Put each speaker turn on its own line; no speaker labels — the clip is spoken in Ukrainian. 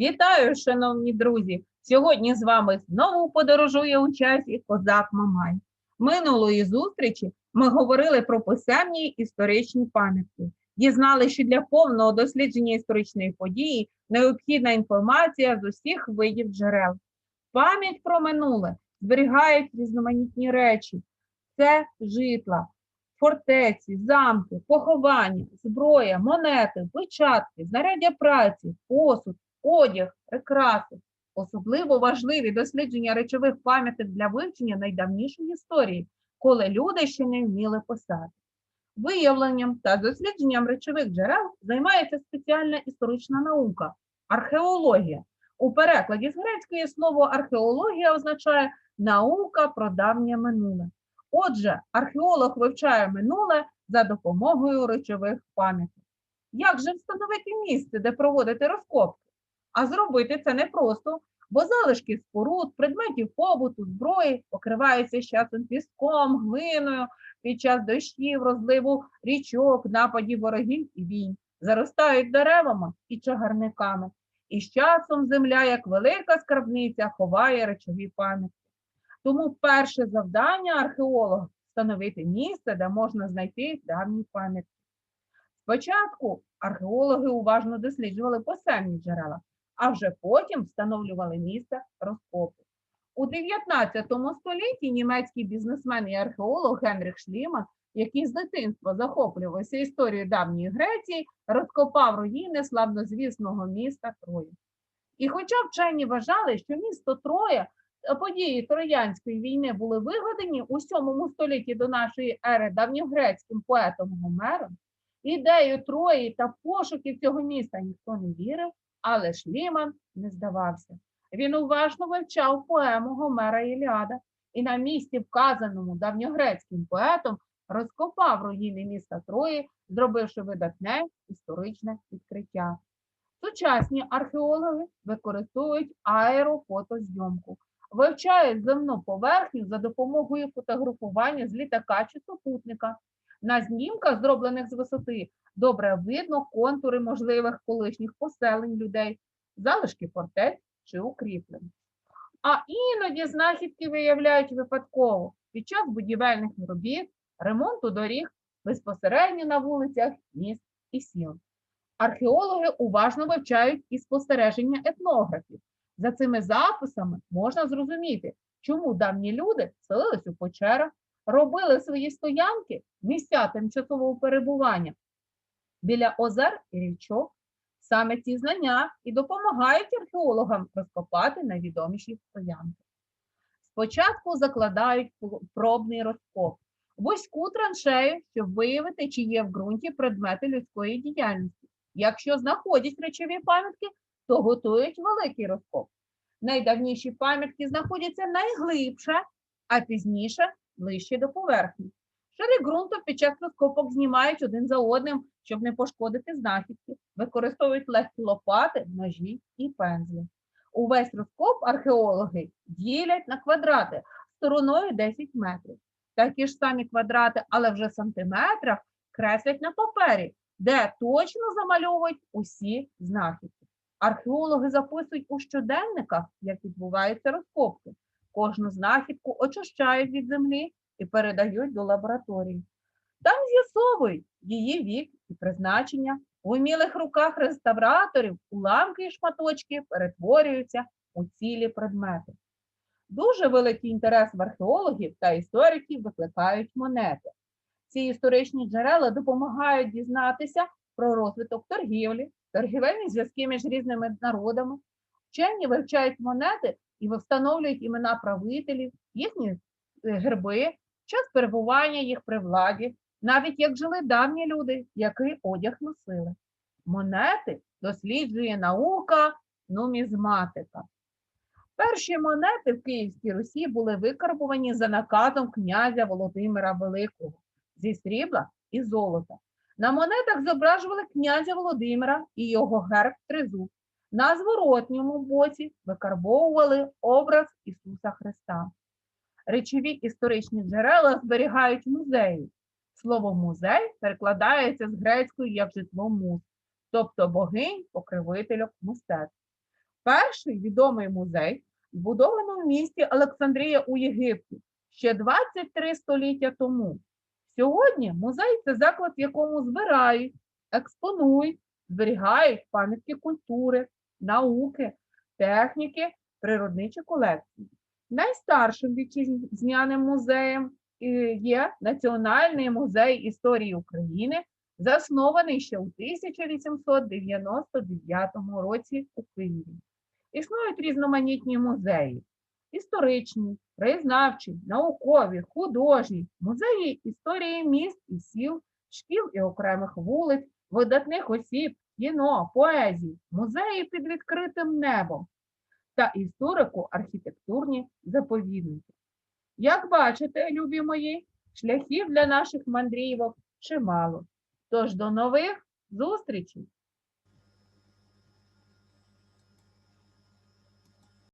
Вітаю, шановні друзі! Сьогодні з вами знову подорожує у часі козак Мамай. Минулої зустрічі ми говорили про писемні історичні пам'ятки. Дізнали, що для повного дослідження історичної події необхідна інформація з усіх видів джерел. Пам'ять про минуле зберігають різноманітні речі: це житла, фортеці, замки, поховання, зброя, монети, печатки, знаряддя праці, посуд, одяг, прикраси. Особливо важливі дослідження речових пам'яток для вивчення найдавнішої історії, коли люди ще не вміли писати. Виявленням та дослідженням речових джерел займається спеціальна історична наука археологія. У перекладі з грецької слово археологія означає наука про давнє минуле. Отже, археолог вивчає минуле за допомогою речових пам'яток. Як же встановити місце, де проводити розкопки? А зробити це непросто, бо залишки споруд, предметів побуту, зброї покриваються з часом піском, глиною під час дощів, розливу річок, нападів ворогів і війн, заростають деревами і чагарниками. І з часом земля, як велика скарбниця, ховає речові пам'ятки. Тому перше завдання археолога встановити місце, де можна знайти давні пам'ятки. Спочатку археологи уважно досліджували посемні джерела, а вже потім встановлювали місце розкопу. У 19 столітті німецький бізнесмен і археолог Генріх Шліман, який з дитинства захоплювався історією давньої Греції, розкопав руїни славнозвісного міста Трої. І хоча вчені вважали, що місто Троя події Троянської війни були вигадані у 7 столітті до нашої ери давньогрецьким поетом Гомером, ідею Трої та пошуків цього міста ніхто не вірив, але Шліман не здавався. Він уважно вивчав поему Гомера Іліада і на місці, вказаному давньогрецьким поетом, розкопав руїни міста Трої, зробивши видатне історичне відкриття. Сучасні археологи використовують аерофотозйомку, вивчають земну поверхню за допомогою фотографування з літака чи супутника. На знімках, зроблених з висоти, добре видно контури можливих колишніх поселень людей, залишки фортець чи укріплень. А іноді знахідки виявляють випадково під час будівельних робіт, ремонту доріг безпосередньо на вулицях міст і сіл. Археологи уважно вивчають і спостереження етнографів. За цими записами можна зрозуміти, чому давні люди селились у печерах, робили свої стоянки, місця тимчасового перебування біля озер і річок. Саме ці знання і допомагають археологам розкопати найвідоміші стоянки. Спочатку закладають пробний розкоп, вузьку траншею, щоб виявити, чи є в ґрунті предмети людської діяльності. Якщо знаходять речові пам'ятки, то готують великий розкоп. Найдавніші пам'ятки знаходяться найглибше, а пізніше ближче до поверхні. Шари ґрунту під час розкопок знімають один за одним, щоб не пошкодити знахідки, використовують легкі лопати, ножі і пензлі. Увесь розкоп археологи ділять на квадрати стороною 10 метрів. Такі ж самі квадрати, але вже в сантиметрах, креслять на папері, де точно замальовують усі знахідки. Археологи записують у щоденниках, як відбуваються розкопки. Кожну знахідку очищають від землі і передають до лабораторії. Там з'ясовують її вік і призначення. У вмілих руках реставраторів уламки і шматочки перетворюються у цілі предмети. Дуже великий інтерес в археологів та істориків викликають монети. Ці історичні джерела допомагають дізнатися про розвиток торгівлі, торгівельні зв'язки між різними народами. Вчені вивчають монети і встановлюють імена правителів, їхні герби, час перебування їх при владі, навіть як жили давні люди, який одяг носили. Монети досліджує наука нумізматика. Перші монети в Київській Русі були викарбувані за наказом князя Володимира Великого зі срібла і золота. На монетах зображували князя Володимира і його герб тризуб. На зворотньому боці викарбовували образ Ісуса Христа. Речові історичні джерела зберігають музеї. Слово музей перекладається з грецької як житло муз, тобто богинь, покривительок мистецтв. Перший відомий музей збудовано в місті Олександрія у Єгипті ще 23 століття тому. Сьогодні музей це заклад, в якому збирають, експонують, зберігають пам'ятки культури, науки, техніки, природничі колекції. Найстаршим вітчизняним музеєм е, є Національний музей історії України, заснований ще у 1899 році у Києві. Існують різноманітні музеї: історичні, краєзнавчі, наукові, художні, музеї історії міст і сіл, шкіл і окремих вулиць, видатних осіб, кіно, поезії, музеї під відкритим небом та історико-архітектурні заповідники. Як бачите, любі мої, шляхів для наших мандрівок чимало. Тож до нових зустрічей!